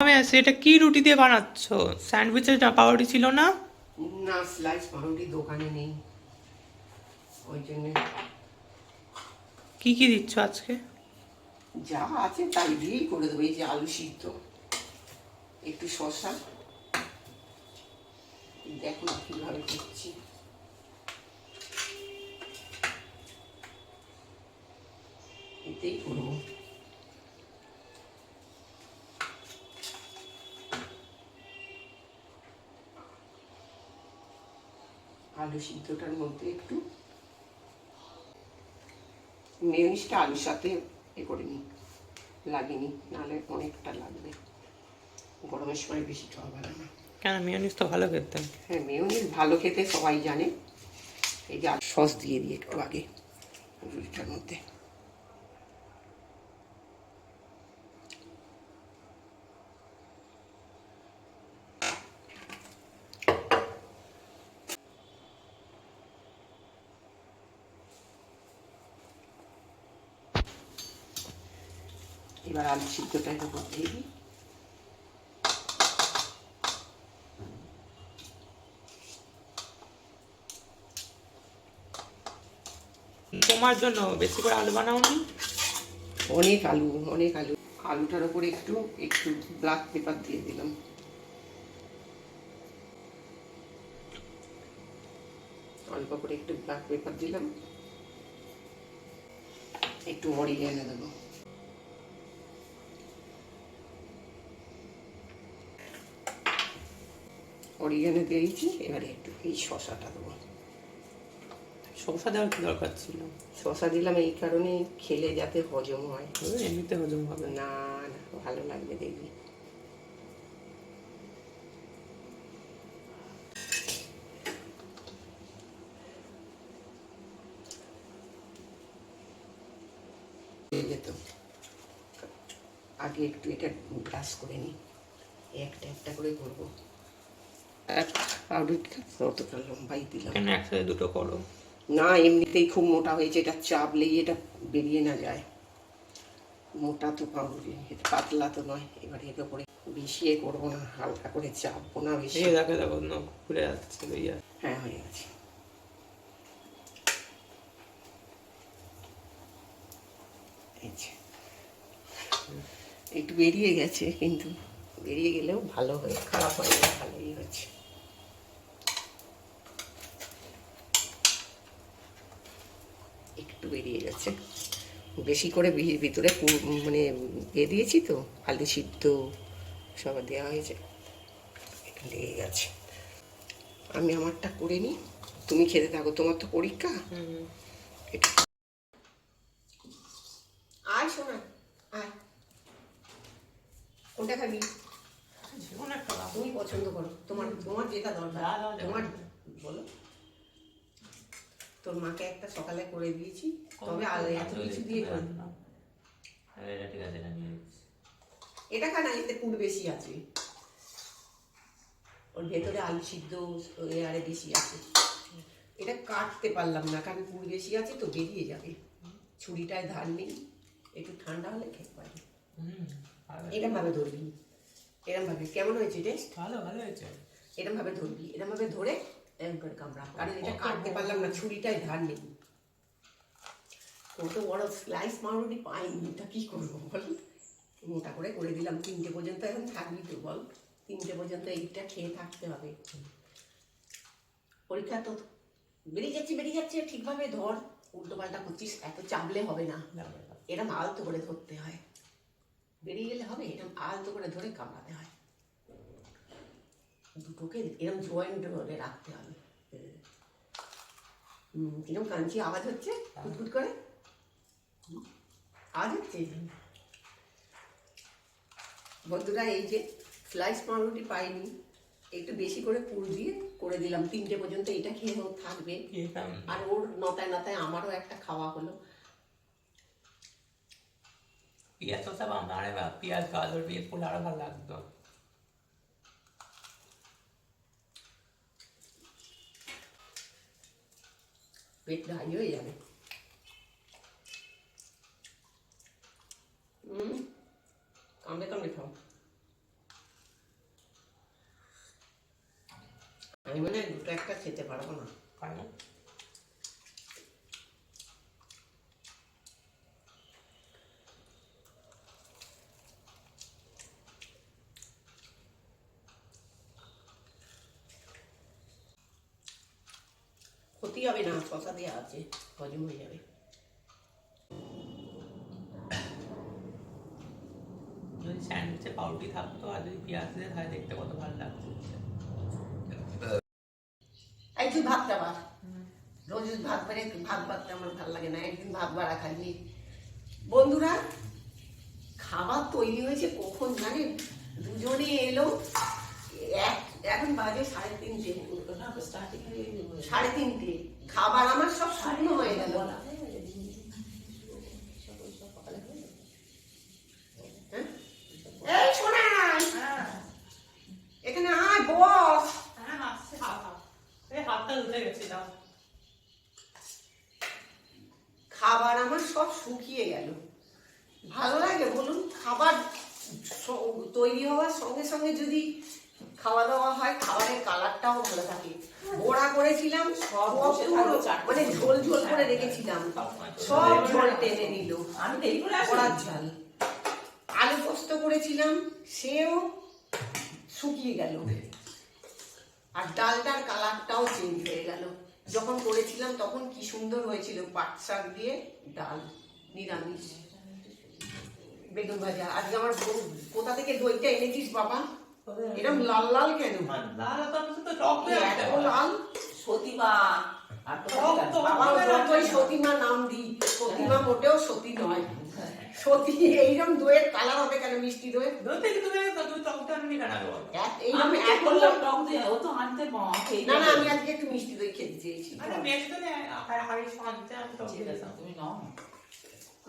আমি আসি এটা কি রুটি দিয়ে বানাচ্ছ? স্যান্ডউইচের পাউরুটি ছিল না? না স্লাইস পাউরুটি দোকানে নেই। ওই জন্য। কি কি দিচ্ছ আজকে? যা আছে তাই দিয়েই করে দেবো এই যে আলু সিদ্ধ। একটু শশা দেখো কীভাবে করছি। এতেই করব। আলু সিদ্ধটার মধ্যে একটু মেয়নিসটা আলুর সাথে এ করে নিই লাগিনি নাহলে অনেকটা লাগবে। গরমের সময় বেশি খাওয়া ভালো না। কেন মেয়নিস তো ভালো খেতে। হ্যাঁ মেয়নিস ভালো খেতে সবাই জানে। এই যে সস দিয়ে দিই একটু আগে রুটিটার মধ্যে। এবার আলু সিদ্ধটা একটু দিয়ে দিই। তোমার জন্য বেশি করে আলু বানাওনি? অনেক আলু অনেক আলু। আলুটার উপরে একটু একটু ব্ল্যাক পেপার দিয়ে দিলাম। অল্প করে একটু ব্ল্যাক পেপার দিলাম। একটু অরিগেনো দেবো। অরিগেনো দিয়েছি এবারে একটু এই শশাটা দেবো। শসা দেওয়ার কি দরকার ছিল? শশা দিলাম এই কারণে খেলে যাতে হজম হয়। এমনিতে হজম হবে না। না ভালো লাগবে দেখবি। যেত আগে একটু এটা ব্রাশ করে নিই একটা একটা করে করব। এক পাউরুটিটা অতটা লম্বাই দিলাম। কেন একসাথে দুটো করো। না এমনিতেই খুব মোটা হয়েছে এটা চাপলেই এটা বেরিয়ে না যায়। মোটা তো পাউরুটি এটা পাতলা তো নয় এবারে এর উপরে বেশি এ করব না হালকা করে চাপবো না বেশি। দেখো দেখো না খুলে যাচ্ছে হ্যাঁ হয়ে গেছে। একটু বেরিয়ে গেছে কিন্তু বেরিয়ে গেলেও ভালো হয়ে খারাপ হয়ে ভালোই হয়েছে একটু বেরিয়ে গেছে। বেশি করে ভিতরে মানে দিয়ে দিয়েছি তো আলু সিদ্ধ সব দেওয়া হয়েছে। একটু লেগে গেছে আমি আমারটা করে নিই। তুমি খেতে থাকো তোমার তো পরীক্ষা। এটা আয় শোনা আয়। কোনটা খাবি? তুমি পছন্দ করো। তোমার তোমার যেটা দরকার। তোমার বলো। তোর মাকে একটা সকালে করে দিয়েছি তবে আলো এত কিছু দিয়ে করি এটা ঠিক আছে এটা খানা এতে পুর বেশি আছে। ওর ভেতরে আলু সিদ্ধ আরে বেশি আছে। এটা কাটতে পারলাম না কারণ পুর বেশি আছে তো বেরিয়ে যাবে। ছুরিটায় ধার নেই একটু ঠান্ডা হলে খেতে পারি। এরম ভাবে ধরবি। এরম ভাবে কেমন হয়েছে টেস্ট? ভালো ভালো হয়েছে। এরম ভাবে ধরবি এরম ভাবে ধরে এরম করে কামড়া কারণ এটা কাটতে পারলাম না ছুরিটায় ধার নেই। কত বড় স্লাইস মারুটি পাইনি এটা কি করব বল? মোটা করে করে দিলাম তিনটে পর্যন্ত এখন থাকবি তো বল। তিনটে পর্যন্ত এইটা খেয়ে থাকতে হবে। পরীক্ষা তো বেরিয়ে যাচ্ছে বেরিয়ে যাচ্ছে ঠিকভাবে ধর। উল্টো পাল্টা করছিস এত চাপলে হবে না। এরম আলতো করে ধরতে হয়। বেরিয়ে গেলে হবে এরম আলতো করে ধরে কামড়াতে হয়। দুটোকে এরম জয়েন্ট করে রাখতে হবে। কিরম কাঞ্চি আওয়াজ হচ্ছে? কুটকুট করে? আওয়াজ হচ্ছে? বন্ধুরা এই যে স্লাইস পাউরুটি পাইনি একটু বেশি করে পুর দিয়ে করে দিলাম। তিনটে পর্যন্ত এটা খেয়ে ও থাকবে। আর ওর নতায় নতায় আমারও একটা খাওয়া হলো। পিঁয়াজ তো সব আমার পিঁয়াজ গাজর দিয়ে পড়লে আরও ভালো লাগতো। পেট হাই হয়ে যাবে হুম কামড়ে কামড়ে খাও আমি মনে হয় দুটো একটা খেতে পারব না পারব হবে না শশা দেওয়া আছে হজম হয়ে যাবে। যদি স্যান্ডউইচে পাউরুটি থাকতো আর যদি পেঁয়াজ দিয়ে তাহলে দেখতে কত ভালো লাগতো। এই তুই ভাতটা বার রোজ ভাত বাড়ে ভাত বাড়তে আমার ভালো লাগে না একদিন ভাত বাড়া খাইনি। বন্ধুরা খাবার তৈরি হয়েছে কখন জানেন? দুজনে এলো এক এখন বাজে সাড়ে তিনটে। সাড়ে তিনটে। খাবার আমার সব শুকনো হয়ে গেল। হ্যাঁ? এই শোনাই এখানে আয়, বস। খাবার আমার সব শুকিয়ে গেল। ভালো লাগে বলুন, খাবার তৈরি হওয়ার সঙ্গে সঙ্গে যদি খাওয়া দাওয়া হয়, খাবারের কালারটাও ভালো থাকে। বড়া করেছিলাম সব মানে ঝোল ঝোল করে রেখেছিলাম। সব ঝোল টেনে নিল। আমি দেরি করে আসি বড়ার ঝাল। আলু পোস্ত করেছিলাম সেও শুকিয়ে গেল। আর ডালটার কালারটাও চেঞ্জ হয়ে গেল। যখন করেছিলাম তখন কি সুন্দর হয়েছিল পাট শাক দিয়ে ডাল নিরামিষ। বেগুন ভাজা। আজকে আমার কোথা থেকে দইটা এনেছিস বাবা? এরকম লাল লাল কেন? লাল। তো টক হয়ে লাল? সতীমা। না। সতীমা নাম দি সতীমা মোটেও সতী নয়। সতী এইরকম দইয়ের কালার হবে কেন মিষ্টি দইয়ের দই না না আমি আজকে একটু মিষ্টি দই খেতে চেয়েছি। আরে মেয়ের জন্য হাড়ি সানতে আমি টক দিয়ে দিতাম। তুমি নাও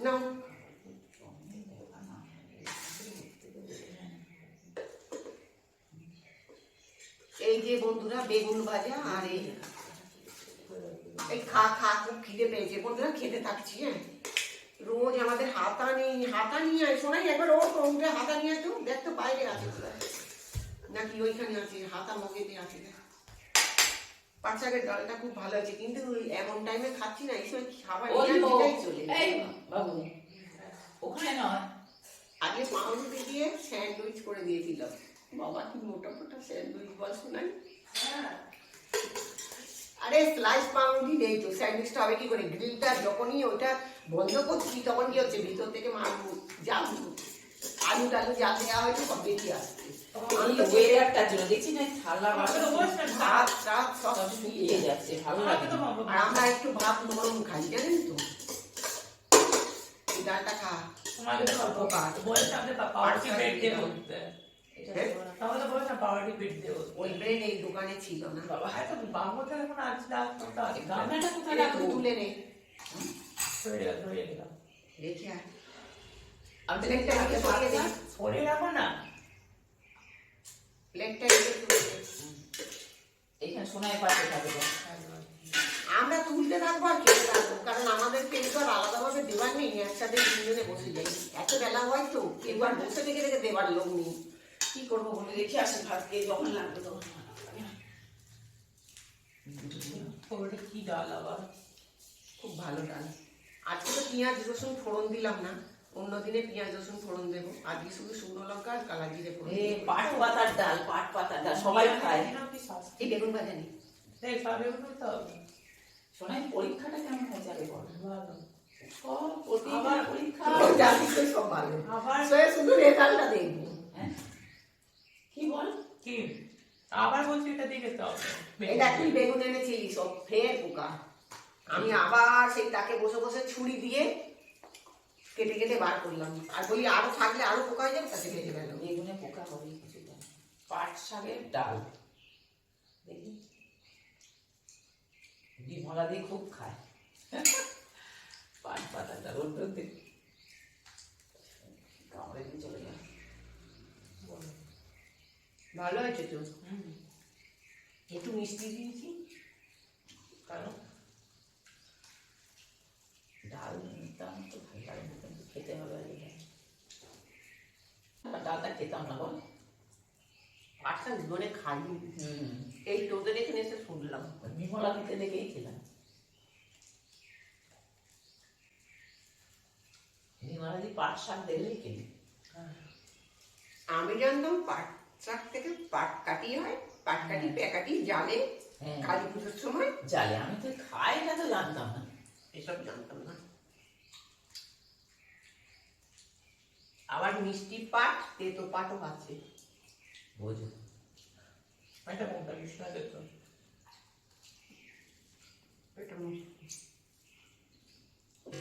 না এই যে বন্ধুরা বেগুন ভাজা আর এই এই খা খা খুব খিদে পেয়েছে। বন্ধুরা খেতে থাকছি হ্যাঁ? রোজ আমাদের হাতা নেই হাতা নিয়ে আয়। শোনাই একবার ও উঠে হাতা নিয়ে আসতো দেখ তো বাইরে আছে। নাকি ওইখানে আছে হাতা মগেতে আছে। পাট ডালটা খুব ভালো আছে কিন্তু এমন টাইমে খাচ্ছি না এই সময় খাবার তো, চলে এই বাবু ওখানে নয়। আগে পাউরুটি দিয়ে স্যান্ডউইচ করে দিয়েছিলাম। বাবা কি মোটা মোটা স্যান্ডউইচ বল শোনাই। আরে স্লাইস পাউরুটি নেই তো স্যান্ডউইচটা হবে কি করে? গ্রিলটা যখনই ওটা বন্ধ করছি তখন কি হচ্ছে? ভিতর থেকে মাল যা আলু টালু যা দেওয়া হয়েছে সব বেরিয়ে আসছে। না। বলছ না, আমার না। একটু ভাত নরম খাই জানেন তো? ডালটা খা। তোমাকে হ্যাঁ? এই দোকানে ছিল না। বাবা হয়তো বাবু এখন আসলে গামলাটা কোথায় রাখব তুলে নে। রেখে না। প্লেটটা সোনায় পাশে থাকে আমরা তুলতে থাকব আর খেতে থাকব কারণ আমাদের কেউ তো আর আলাদাভাবে দেবার নেই একসাথে তিনজনে বসে যাই। এত বেলা হয় তো কেউ আর বসে থেকে থেকে দেবার লোক নেই। কি করব বলে রেখে আসি ভাত খেয়ে যখন লাগবে তখন। ওটা কি ডাল আবার? খুব ভালো ডাল। আজকে তো পেঁয়াজ রসুন ফোড়ন দিলাম না। অন্য দিনে পেঁয়াজ রসুন ফোড়ন দেবো। আজকে শুধু শুকনো লঙ্কা আর কালা জিরে ফোড়ন পাট পাতার ডাল পাট পাতার ডাল সবাই খায়। এই বেগুন ভাজা নেই। এই সবে তো সোনাই পরীক্ষাটা কেমন হয়ে যাবে বল? ভালো। সব প্রতিদিন আবার পরীক্ষা। সব ভালো। আবার শুধু রেজাল্টটা দেখব। হ্যাঁ? কি বল? কি? আবার বলছি এটা দিয়ে খেতে হবে। দেখ তুই বেগুন এনেছিলি সব ফের পোকা আমি আবার সেই তাকে বসে বসে ছুরি দিয়ে কেটে কেটে বার করলাম। আর বলি আরও থাকলে আরও পোকা হয়ে যাবে তাতে কেটে গেল বেগুনে পোকা হবে কিছু না পাট শাকের ডাল। দেখি। বিমলা দিয়ে খুব খায়। পাট পাতার ডাল ওর মধ্যে কামড়ে দিয়ে চলে ভালো হয়েছে তো? একটু মিষ্টি দিয়েছি। কারণ ডাল নিতাম তো ভালো লাগে না, কিন্তু খেতে হবে। ডালটা খেতাম না বল। পাটটা জীবনে হুম। এই তোদের এখানে এসে শুনলাম। বিমলা দিতে দেখেই খেলাম। বিমলা দি পাট শাক দেখলেই খেলি। আমি জানতাম পাট শাক থেকে পাট কাটি হয় পাট কাটি প্যাকাটি জালে হ্যাঁ। কালী পুজোর সময়। জালে আমি তো খাই না তো জানতাম না। এসব জানতাম না। আবার মিষ্টি পাট তেতো পাটও আছে। বোঝো। এটা কোনটা বিষ্ণু তো এটা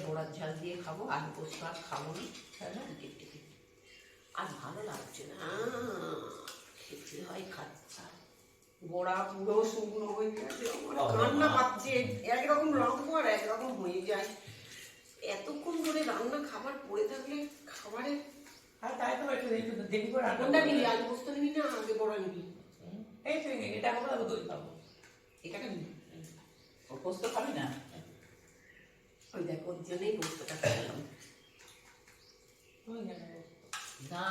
ওড়ার ঝাল দিয়ে খাব আলু পোস্ত আর খাব না। তাই না আর ভালো লাগছে না। খেতে হয় খাচ্ছা। গোড়া পুরো শুকনো হয়ে গেছে আমার কান্না পাচ্ছে। একরকম লঙ্কা আর একরকম হয়ে যায়। এতক্ষণ ধরে রান্না খাবার পড়ে থাকলে খাবারের তাই তো একটু একটু দেরি করে কোনটা নিবি আলু পোস্ত নিবি না আগে বড়া নিবি? এই তো এটা আমরা আবার দই খাব। এটাকে নিবি। ও পোস্ত খাবি না? ওই দেখ ওর জন্যই পোস্তটা খেলাম না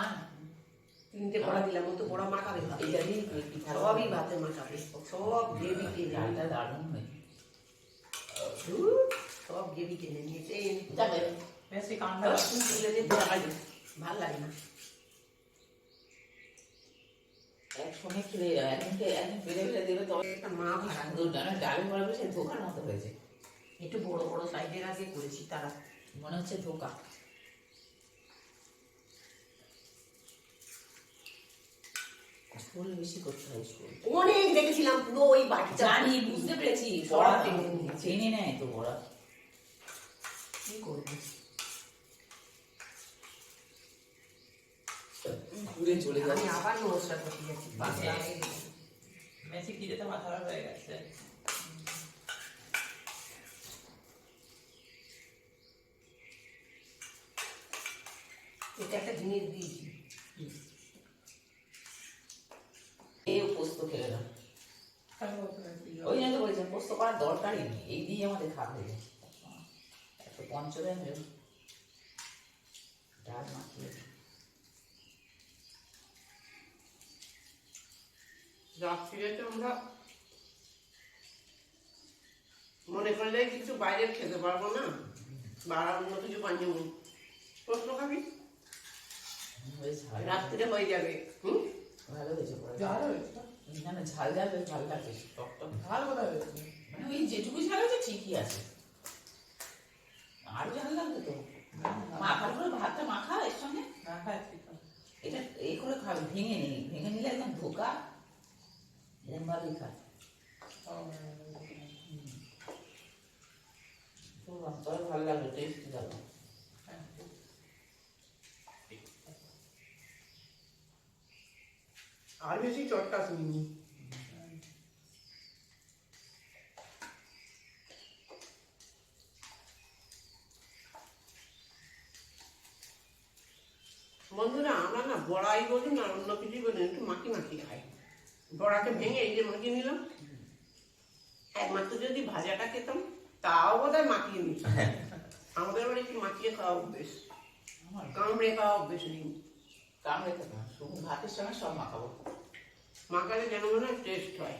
তিনটে বড়া দিলাম ও তো বড়া মাখাবে। ভাবে এটা দিয়ে তুই পিঠা সবই ভাতে মাখাবে সব গ্রেভি টেনে ডালটা দারুণ হয় সব গ্রেভি টেনে নিয়েছে। যাবে। বেশি কান্না তুলে দিয়ে ভালো লাগে ভালো লাগে না। একসঙ্গে খেলে একদিনকে একদিন ফেলে ফেলে দেবে তবে একটা মা ভাড়া সুন্দর ডালে সে ধোকার মতো হয়েছে। একটু বড় বড় সাইজের আগে করেছি তারা। মনে হচ্ছে ধোকা। ঝোল বেশি করতে হয় অনেক দেখেছিলাম পুরো ওই বাটিটা জানি বুঝতে পেরেছি বড়া বড়া চেনে নেয় তো বড়া কি করব? ঘুরে চলে আমি যাবে আবার নমস্কার করতে যাচ্ছি। মেসি কি যেতে মাথা হয়ে গেছে। এটা একটা জিনিস দিয়েছি এই পোস্ত খেলে না আমি বলতে পারছি যে, ওই জন্য তো করার দরকারই নেই এই দিয়ে আমাদের খাওয়া হয়ে যায় একটু পঞ্চদেন ডাল মাখিয়ে রাত্রিরে তো আমরা মনে করলে কিছু বাইরের খেতে পারব না। বা আর অন্য কিছু বানিয়ে প্রশ্ন খাবি? ভালো রাত্রিরে হয়ে যাবে। হুম? ভালো হয়েছে ঝাল হয়েছে। না ঝাল ঝাল বেশ ভালো টক ঝাল কোথায় হয়েছে। ওই যেটুকু ঝাল হয়েছে ঠিকই আছে। আরও ঝাল লাগবে তো। মাখার করে ভাতটা মাখা এর সঙ্গে। এটা এই করে খাবে, ভেঙে নিই ভেঙে নিলে একদম ধোকা। এরকম ভাবেই খা তবে ভালো লাগল টেস্টি আর বেশি চটকা শুনিনি বন্ধুরা আমরা না বড়াই বলুন আর অন্য কিছু বলুন একটু মাখি মাখি খাই। বড়াকে ভেঙে এই যে মাখিয়ে নিলাম। একমাত্র যদি ভাজাটা খেতাম তাও বোধ হয় মাখিয়ে নিতাম। আমাদের বাড়ি একটু মাখিয়ে খাওয়া অভ্যেস। কামড়ে খাওয়া অভ্যেস নেই। কামড়ে শুধু ভাতের সঙ্গে সব মাখাবো। মাখালে যেন মনে হয় টেস্ট হয়।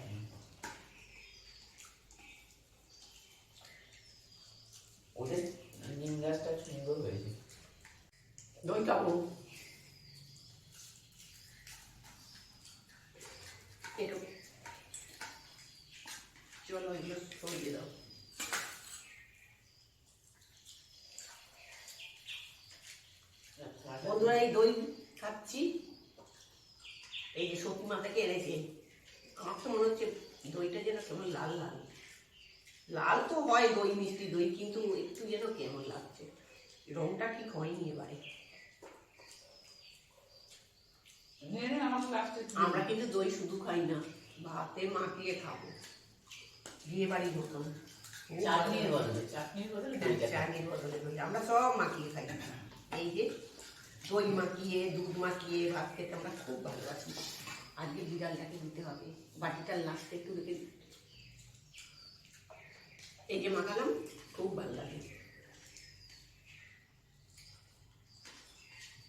ওদের নিম গাছটা সুন্দর হয়েছে। দই খাব একটু চলো এগুলো সরিয়ে দাও বন্ধুরা এই দই খাচ্ছি এই যে সতী মাতাকে এনেছে আমার তো মনে হচ্ছে দইটা যেন কেমন লাল লাল লাল তো হয় দই মিষ্টি দই কিন্তু একটু যেন কেমন লাগছে রংটা ঠিক হয়নি এবারে নিয়ে নে আমার লাস্টে আমরা কিন্তু দই শুধু খাই না ভাতে মাখিয়ে খাব। বিয়ে বাড়ির মতন চাটনির বদলে। চাটনির বদলে চাটনির বদলে দই। আমরা সব মাখিয়ে খাই। এই যে দই মাখিয়ে দুধ মাখিয়ে ভাত খেতে আমরা খুব ভালোবাসি। আজকে বিড়ালটাকে দিতে হবে। বাটিটার লাস্টে একটু রেখে এই যে মাখালাম খুব ভালো লাগে।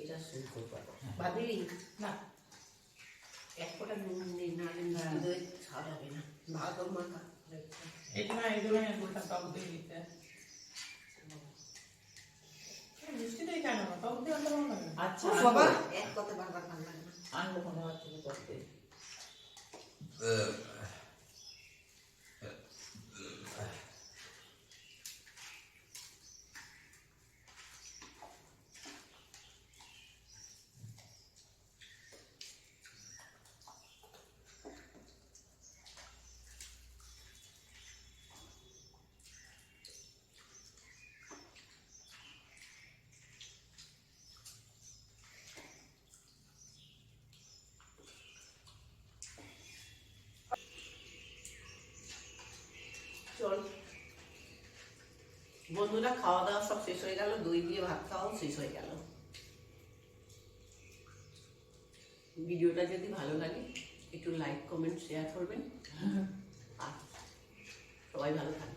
এটা শুরু করব ভাবি না এক ফোঁটা নুন নেই না মিষ্টি দই খাওয়া যাবে না ভাগর মাখা এই জন্য এই জন্য টক দই দিতে এই মিষ্টি দই কেন না টক দই অত ভালো লাগে না। আচ্ছা। বাবা এক কথা বারবার ভালো লাগে না। আনব কোনো থেকে দই চল বন্ধুরা খাওয়া দাওয়া সব শেষ হয়ে গেল দই দিয়ে ভাত খাওয়াও শেষ হয়ে গেল। ভিডিওটা যদি ভালো লাগে একটু লাইক কমেন্ট শেয়ার করবেন। আর সবাই ভালো থাকবেন।